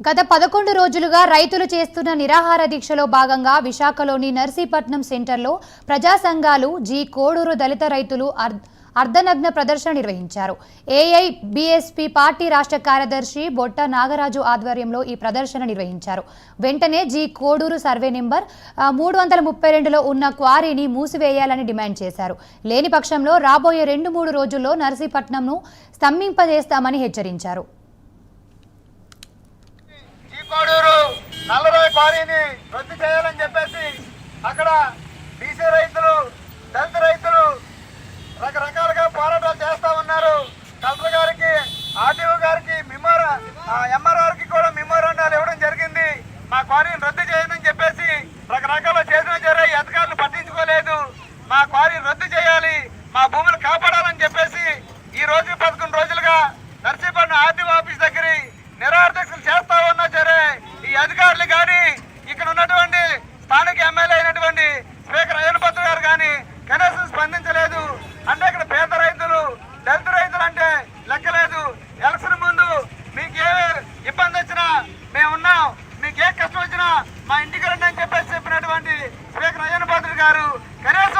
గత పదకొండు రోజులుగా రైతులు చేస్తున్న నిరాహార దీక్షలో భాగంగా విశాఖలోని నర్సీపట్నం సెంటర్లో ప్రజా సంఘాలు జీ కోడూరు దళిత రైతులు అర్- అర్ధనగ్న ప్రదర్శన నిర్వహించారు. ఏఐ బీఎస్పీ పార్టీ రాష్ట్ర కార్యదర్శి బొట్ట నాగరాజు ఆధ్వర్యంలో ఈ ప్రదర్శన నిర్వహించారు. వెంటనే జీ కోడూరు సర్వే నెంబర్ మూడు వందల ముప్పై రెండులో ఉన్న క్వారీని మూసివేయాలని డిమాండ్ చేశారు. లేని పక్షంలో రాబోయే రెండు మూడు రోజుల్లో నర్సీపట్నంను స్తంభింపజేస్తామని హెచ్చరించారు. ఈ కోడూరు నల్లరాయి క్వారీని రద్దు చేయాలని చెప్పేసి అక్కడ బీసీ రైతులు దళిత రైతులు రకరకాలుగా పోరాటాలు చేస్తా ఉన్నారు. కలెక్టర్ గారికి ఆర్టీఓ గారికి మిమ్మోరా ఎంఆర్ఆర్కి కూడా మిమ్మోరాండాలు ఇవ్వడం జరిగింది. మా క్వారీని రద్దు చేయదని చెప్పేసి రకరకాల చేసిన జరిగి అధికారులు పట్టించుకోలేదు. మా క్వారీని రద్దు చేయాలి మా భూములు కాపాడాలని చెప్పేసి ఈ రోజు పదకొండు రోజులుగా నర్సీపట్నం ఆర్టీఓ మా ఇంటికి రండి అని చెప్పేసి చెప్పినటువంటి స్పీకర్ నయన పాత్రుడు గారు కనీసం